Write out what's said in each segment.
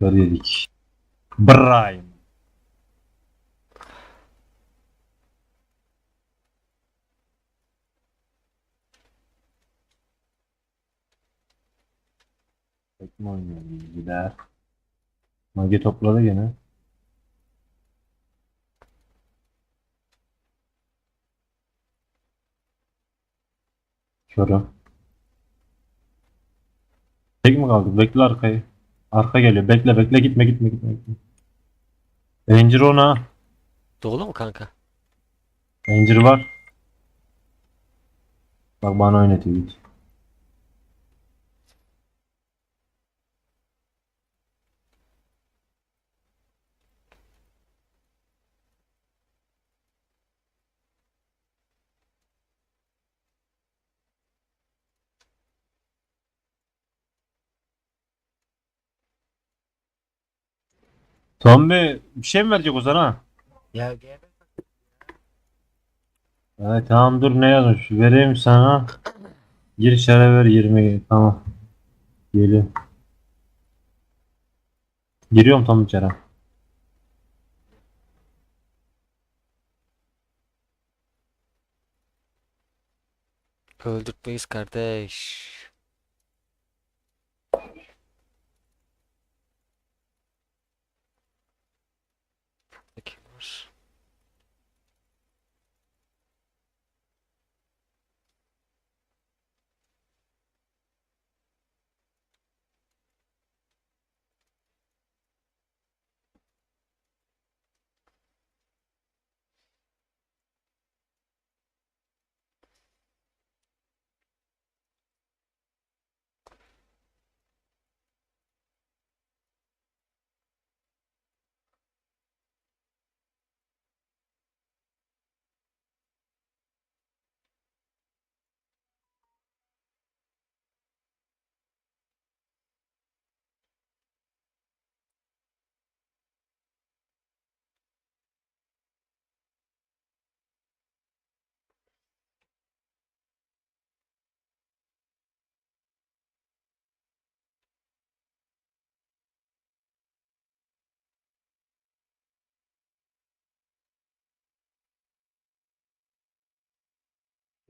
Kör yedik. Brahim. Tekme oynuyor bilgiler. Mage topladı gene. Körüm. Tek mi kaldı? Bekle arkayı. Arka geliyor. Bekle bekle gitme gitme gitme. gitme. Ranger ona. Dolu mu kanka? Ranger var. Bak bana oynatıyor git. Tombi bir şey mi verecek o sana? Ya GB. Evet tamam dur ne yazmış? Vereyim sana. Gir içeri ver 20 tamam. Geliyor. Giriyorum tam içeri. Öldürtmeyiz kardeş. Peki var.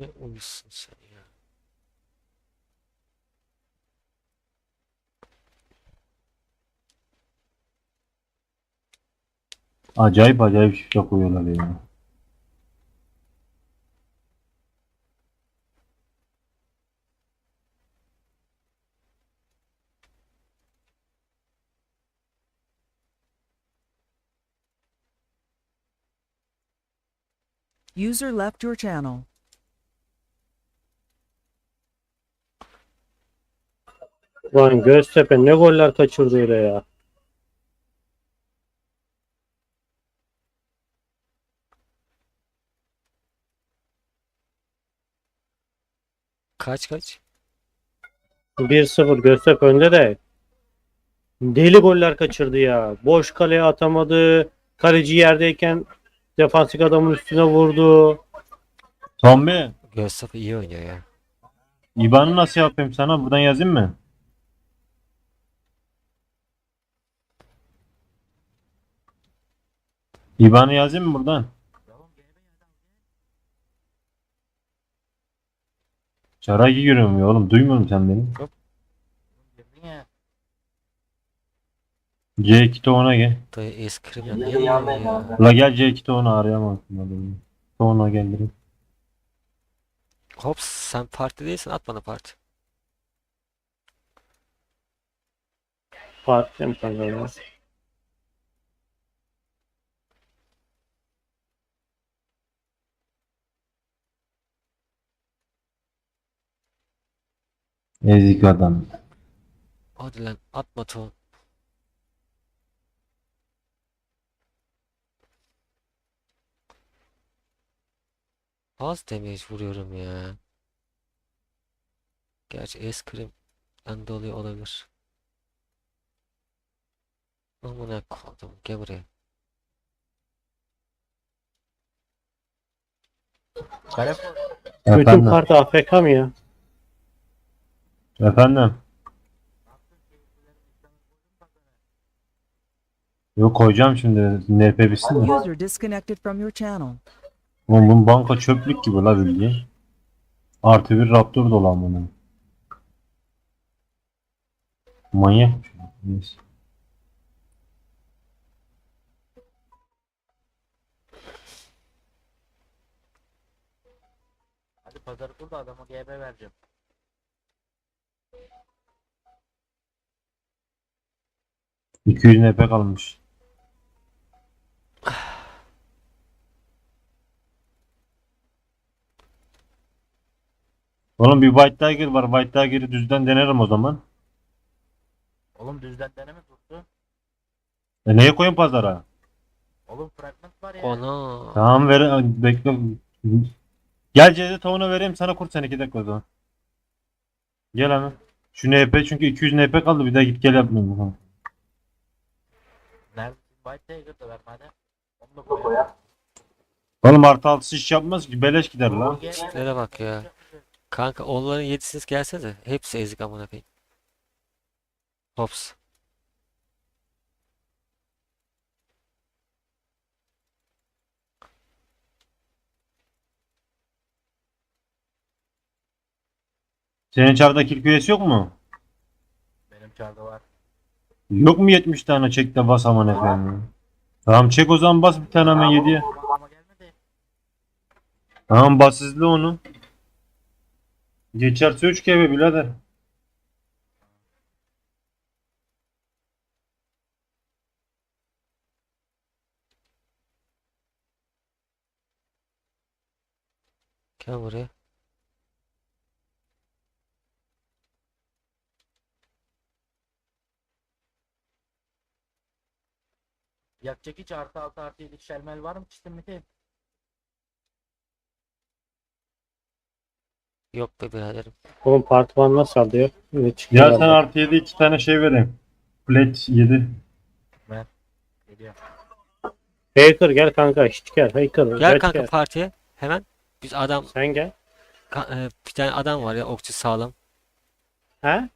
Ne uyusun sen ya. Acayip acayip şifre koyuyorlar ya. User left your channel. Lan Göztepe ne goller kaçırdı öyle ya. Kaç kaç? 1-0 Göztepe önde de deli goller kaçırdı ya. Boş kaleye atamadı. Kaleci yerdeyken defansif adamın üstüne vurdu. Tombi, Göztepe iyi oynuyor ya. IBAN'ı nasıl yapayım sana? Buradan yazayım mı? IBAN'ı yazayım mı buradan? Çara giriyorum ya oğlum. Duymuyor musun sen beni? C2 ona gel. Dayı eskrim ya. Niye ya? La gel C2 onu arayamazsın adamı. Ona gel direkt. Hops sen parti değilsin at bana parti. Fatih mi ya? Ezik adam. Hadi lan atma ton. Az damage vuruyorum ya. Gerçi eskrim ben dolayı olabilir. Amına koydum gel buraya. Bütün Efendim. kart AFK mı ya? Efendim. Yok koyacağım şimdi NP bitsin de. User disconnected from your channel. Oğlum bu banka çöplük gibi la bildiğin. Artı bir Raptor dolu amına. Manyak. Neyse. Hadi pazar burada adama GB vereceğim. 200 NP kalmış. Oğlum bir White Tiger var. White Tiger'ı düzden denerim o zaman. Oğlum düzden deneme tuttu. E neye koyayım pazara? Oğlum fragment var ya. Ona. Tamam ver bekle. Gel Cezde tavuğunu vereyim sana kur sen 2 dakika o zaman. Gel hemen. Şu NP çünkü 200 NP kaldı bir daha git gel yapmayayım. White Tiger da ver madem. Onu da. Oğlum artı altısı iş yapmaz ki beleş gider lan. Tiplere bak ya. Kanka onların yedisiniz gelse de hepsi ezik amına koyayım. Hops. Senin çarda kill küresi yok mu? Benim çarda var. Yok mu 70 tane çek de bas aman efendim. Tamam çek o zaman bas bir tane hemen 7'ye. Ama gelmedi. Tamam bas izle onu. Geçerse 3 kere birader. Gel buraya. Yakacak hiç artı altı artı yedi şelmel var mı çizdim mi? Yok be biraderim. Oğlum partiman nasıl alıyor? Evet, çıkıyor Ya sen artı 7 2 tane şey vereyim. Plate 7. Geliyor. Hacker gel kanka hiç gel. Hacker Gel gel, kanka gel. partiye. Hemen. Biz adam Sen gel. ka- e, bir tane adam var ya okçu sağlam. He?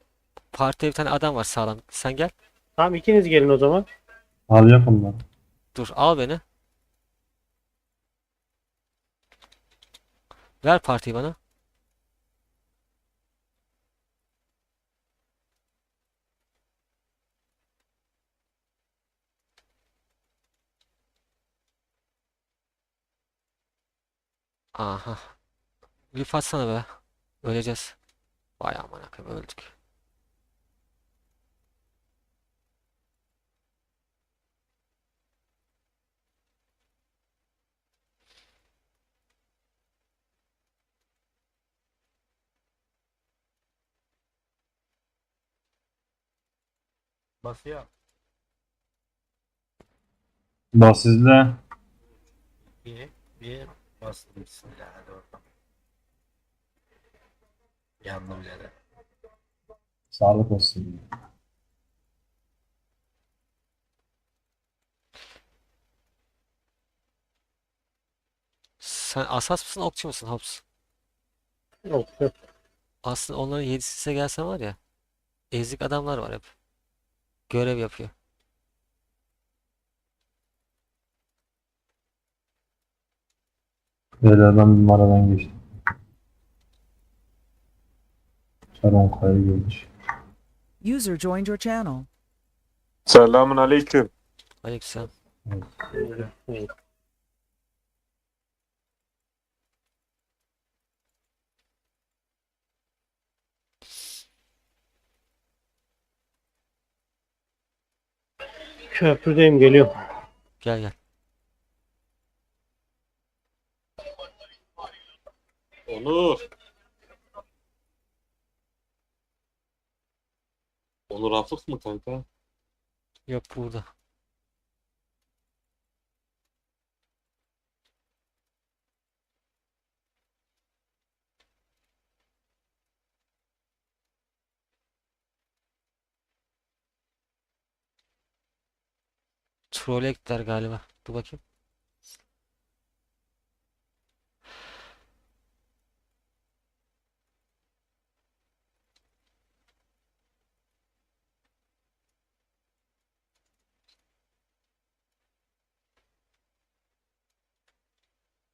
Partiye bir tane adam var sağlam. Sen gel. Tamam ikiniz gelin o zaman. Al yapın lan. Dur al beni. Ver partiyi bana. Aha. Bir atsana be. Öleceğiz. Vay amına koyayım öldük. Basıyor. Bas izle. Bir, bir bastım bismillah hadi oradan. Yandım bile. Sağlık olsun. Sen asas mısın okçu musun Hobbs? Yok yok. Aslında onların yedisi size gelse var ya. Ezik adamlar var hep. Görev yapıyor. Böyle adam bir maradan geçti. Saron kayı gelmiş. User joined your channel. Selamun aleyküm. Aleykümselam. Evet. Köprüdeyim geliyor. Gel gel. Onur. Onur Rafık mı kanka? Yok burada. Troll'e gittiler galiba. Dur bakayım.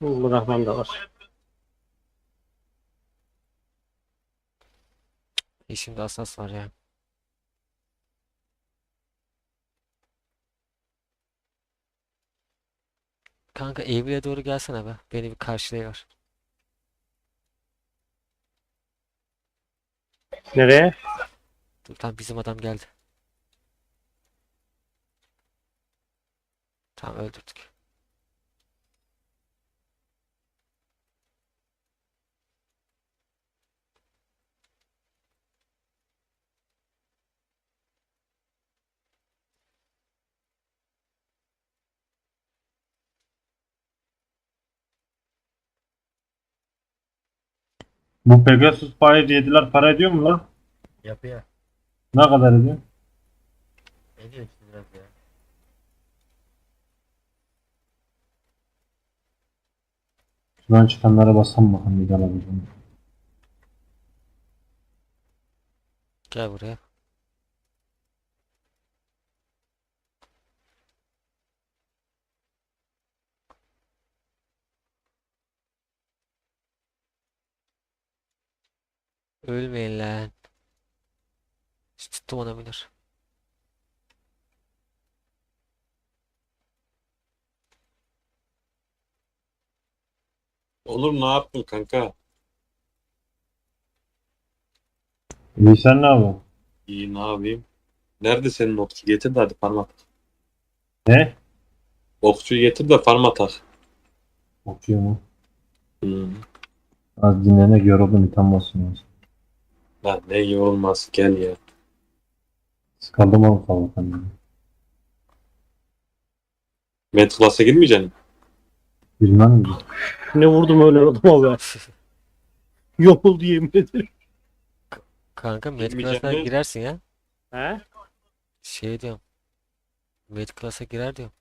Bu rahmem de var. E asas var ya. Kanka evine doğru gelsene be. Beni bir karşılayıver. Nereye? Dur tamam bizim adam geldi. Tamam öldürdük. Bu Pegasus Fire yediler para ediyor mu lan? Yapıya. Ne kadar ediyor? Ne diyor işte biraz ya. Şuradan çıkanlara bassam bakalım bir de alabileceğim. Gel buraya. Ölmeyin lan. Tuttum ona binir. Onur ne yaptın kanka? İyi sen ne yapıyorsun? İyi ne yapayım? Nerede senin okçu? Getir de hadi parmak. Ne? Okçuyu getir de farma tak. Okuyor mu? Hmm. Az dinlenek yoruldum itam basın. Lan ne yorulmaz gel ya. Sıkıldım oğlum sabahtan. Met class'a girmeyeceksin. Bilmem mi? Ne vurdum öyle adama be. Yok oldu yemin ederim. Kanka med class'a mi? girersin ya. He? Şey diyorum. Med class'a girer diyorum.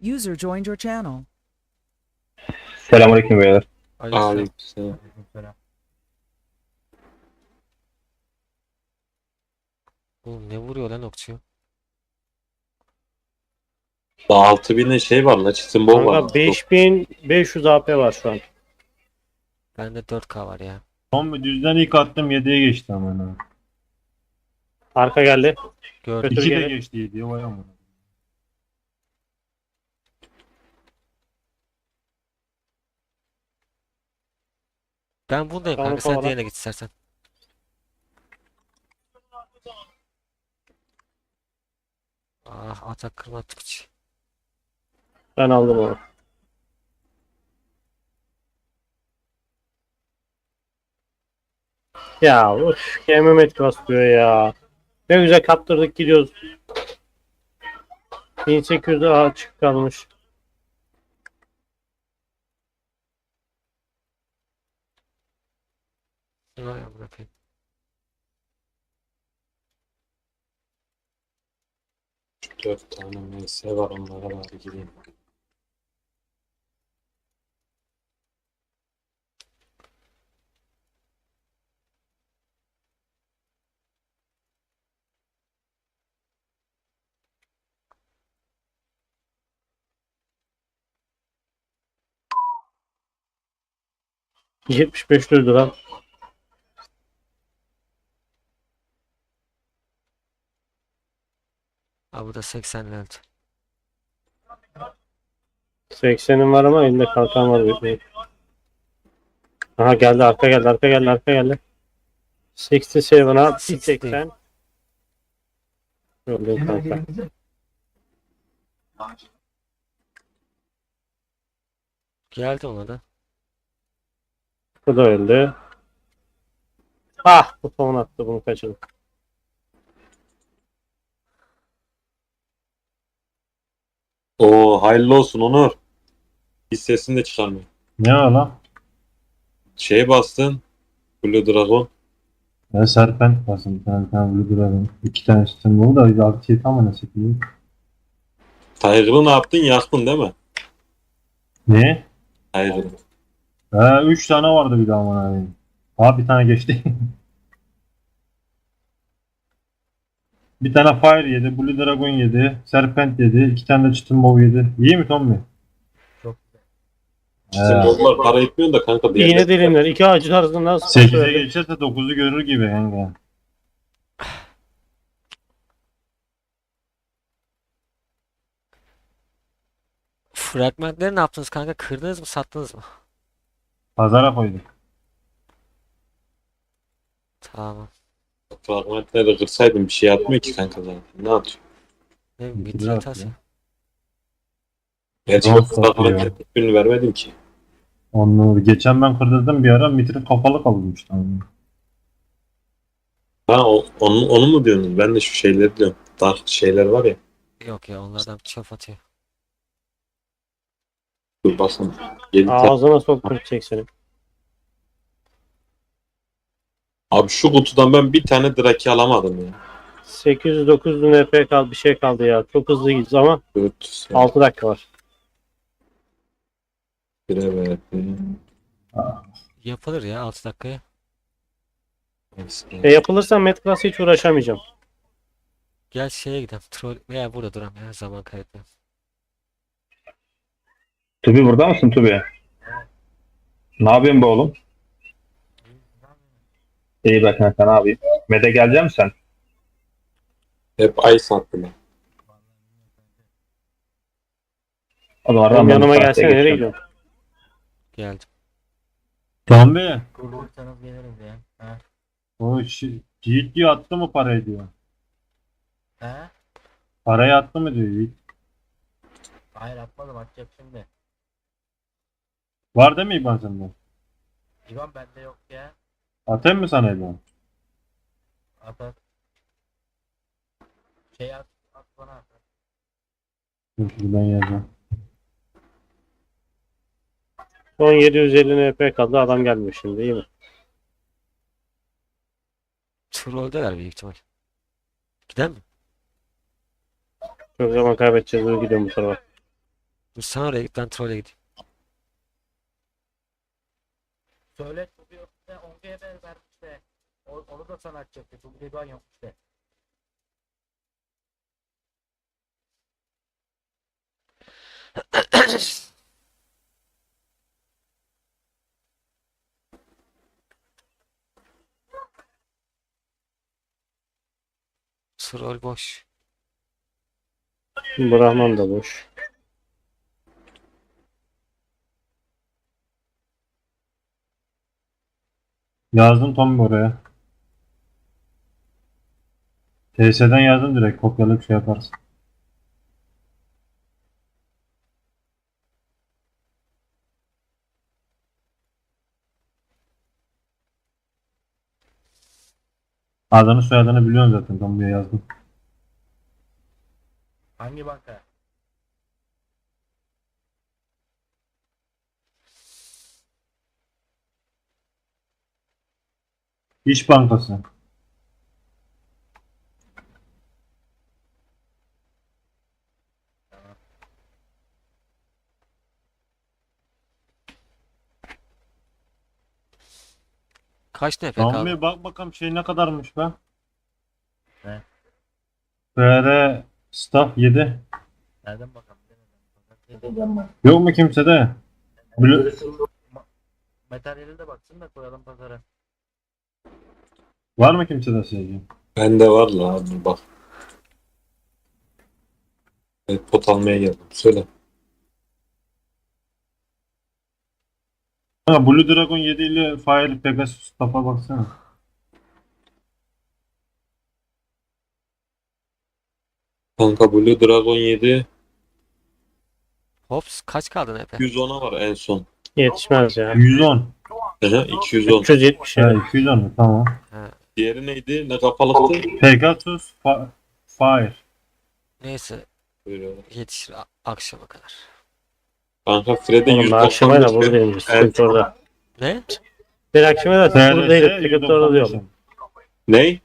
User joined your channel. Selamünaleyküm beyler. Aleykümselam. Oğlum ne vuruyor lan okçu? Daha 6000'e şey var la çitin bol var. Kanka 5500 AP var şu an. Bende 4K var ya. Son bir düzden ilk attım 7'ye geçti ama. Arka geldi. Gördüm. Götür 2 de geri. geçti 7'ye vay amına. Ben buradayım Tamam, kanka sen kovala. diğerine git istersen. Ah atak kırmadık hiç. Ben aldım onu. Ya uf, Mehmet kastıyor ya. Ne güzel kaptırdık gidiyoruz. 1800 daha açık kalmış. Vay amına koyayım. Dört tane MS var onlara bari gireyim. beş 75 lira. Aa bu da 80 öldü. 80'in var ama elinde kalkan var. bekleyin. Aha geldi arka geldi arka geldi arka geldi. 67'a 80. Öldüm kanka. Geldi ona da. Bu da öldü. Ah bu son attı bunu kaçırdık. Oo hayırlı olsun Onur. Hiç sesini de çıkarmıyor. Ne o lan? Şey bastın. Blue Dragon. Ya serpent basın bir tane bir tane Blue Dragon. İki tane sistem oldu da artı 7 ama nasıl bileyim. Tiger'ı ne yaptın? Yaktın değil mi? Ne? Tiger'ı. He 3 tane vardı bir daha bana. Abi bir tane geçti. bir tane Fire yedi, Blue Dragon yedi, Serpent yedi, iki tane de Chitin Bow yedi. İyi mi Tommy? Çok güzel. Bizim He. botlar para etmiyor da kanka diğerleri- İğne dilimler. iki ağacın arasında nasıl 8'e geçerse 9'u görür gibi kanka. Fragmentleri ne yaptınız kanka? Kırdınız mı sattınız mı? Pazara koyduk. Tamam. Fragmentleri kırsaydım bir şey atmıyor ki kanka zaten. Ne atıyor? Ne atıyor. tas. Gerçi ben fragment hiçbirini vermedim ki. Onu geçen ben kırdırdım bir ara mitri kapalı kalmış. Tamam. Ha o, onu, onu mu diyorsunuz? Ben de şu şeyleri diyorum. Dark şeyler var ya. Yok ya onlardan çöp atıyor. Dur basın. Yedi tane. Ağzına sokturacak seni. Abi şu kutudan ben bir tane Draki alamadım ya. 809 NP kaldı bir şey kaldı ya. Çok hızlı gidiyoruz ama 400. 6 dakika var. Bire. Yapılır ya 6 dakikaya. E yapılırsa Metclass'a hiç uğraşamayacağım. Gel şeye gidelim. Troll veya burada duram ya zaman kaybetmeyelim. Tubi burada mısın Tubi? Ne yapıyorsun be oğlum? İyi be kanka ne yapayım? Mede gelecek misin sen? Hep ay sattılar. O zaman Benim Ramazan yanıma saate gelsene nereye geçiyorum. gidiyorsun? Geldim. Tommy Kurulursanız gelirim ya. Ha. o şi- Yiğit diyor attı mı parayı diyor. Ha? Parayı attı mı diyor Yiğit. Hayır atmadım atacak şimdi. Var değil mi İban sende? İvan bende yok ya. Atayım mı sana İban? At at. Şey at. At bana at. Dur şuradan yazacağım. Son 750 NP kaldı adam gelmiyor şimdi iyi mi? Trolldeler büyük ihtimal. Gidelim mi? Çok zaman kaybedeceğiz dur gidiyorum bu tarafa. Dur sen oraya git ben trolle gideyim. Söyle 10G'ye ver vermiş de. Onu da sana atacaktı. Tubi İvan yokmuş de. Troll boş. Brahman da boş. Yazdım Tommy oraya. TS'den yazdım direkt kopyalayıp şey yaparsın. Adını soyadını biliyorsun zaten Tommy'ye yazdım. Hangi banka? İş Bankası. Kaç NP kaldı? Tommy bak bakalım şey ne kadarmış be. Ne? FR Staff 7. Nereden bakalım? Nereden? Yok mu kimsede? Blue, Materyali de baksın da koyalım pazara. Var mı kimsede sevgi? Bende var la abi bak. Evet, pot almaya geldim. Söyle. Ha, Blue Dragon 7 ile Fire Pegasus Staff'a baksana. Kanka Blue Dragon 7 Hops kaç kaldı NP? 110'a var en son. Yetişmez ya. 110. Aha, 210. 370 Ha, yani. 210 mu? Tamam. Diğeri neydi? Ne kapalıktı? Pegasus Fa- Fire. Neyse Buyuruyorlar. yetişir a- akşama kadar. Kanka Fred'e Oğlum ben akşama da 195 buradayım. Evet. Sıkıntı orada. Ne? Ben akşama da FRS buradayım. Sıkıntı orada diyorum. 195'em. Ney?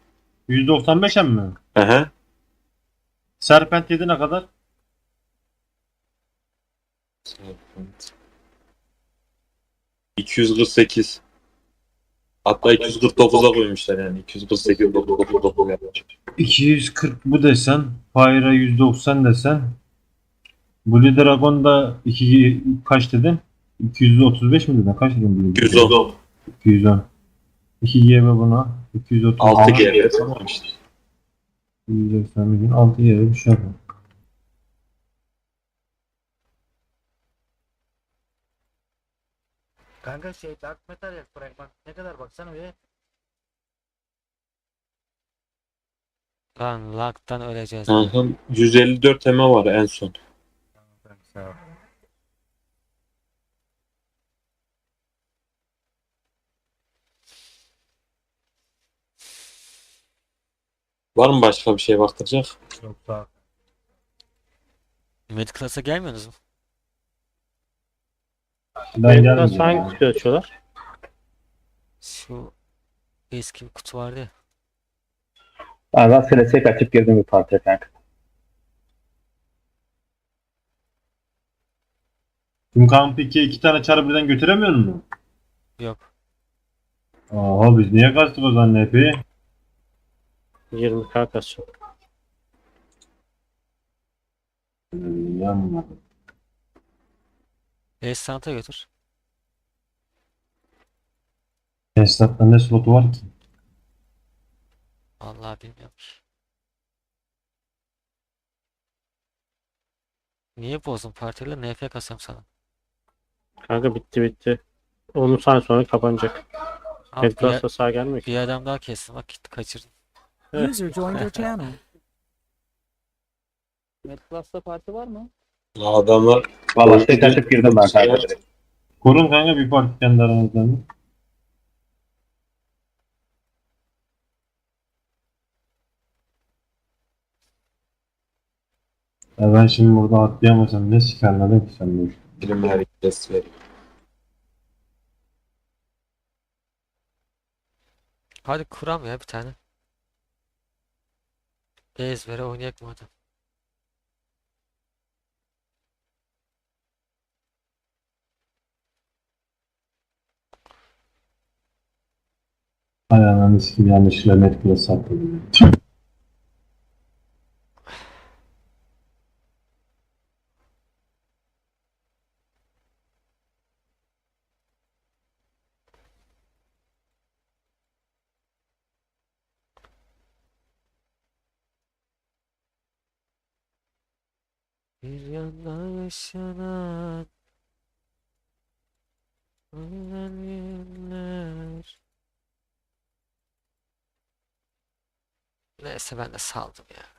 195'em mi? Aha. Serpent 7 ne kadar? 248. Hatta 249'a koymuşlar yani. 248 999 yapmış. 240 bu desen, Pyra 190 desen. Blue Dragon'da 2 kaç dedin? 235 mi dedin? Kaç dedin Blue Dragon? 210. 210. 2 GB buna. 230. 6 GB tamam işte. 190 milyon. 6 GB bir şey yapalım. Kanka şey Dark Metal ya fragman ne kadar baksana bir. Lan lag'dan öleceğiz. Kankam 154 tema var en son. Kanka sağ ol. Var mı başka bir şey baktıracak? Yok sağ ol. Mid class'a gelmiyorsunuz mu? Ben Benim geldim. nasıl hangi kutuyu açıyorlar? Şu eski bir kutu vardı ya. Ben rastgele sek açıp girdim bir partiye kanka. Tüm kamp 2'ye 2 tane çarı birden götüremiyor musun? Yok. Oha biz niye kastık o zaman epey? 20k kasıyor. Yanmadı. Esant'a götür. Esnafta ne slotu var ki? Vallahi bilmiyorum. Niye bozdun partiyle? NF kasam sana. Kanka bitti bitti. 10 saniye sonra kapanacak. Abi bir, sağ gelmiyor ki. bir adam daha kestim. Bak gitti kaçırdın. User joined your channel. Metclass'ta parti var mı? Adamlar Valla sek açıp girdim ben kanka. direkt. Korun kanka bir parti kendi aranızdan. Ya ben şimdi burada atlayamasam ne sikerler ki sen bu işi? filmler kes veriyor. Hadi kuram ya bir tane. Ezbere oynayak mı hadi. Hay ananı sikim yanlışlıkla Netflix'e sattım. Bir yanda yaşanan Ölen günler Neyse ben de saldım ya.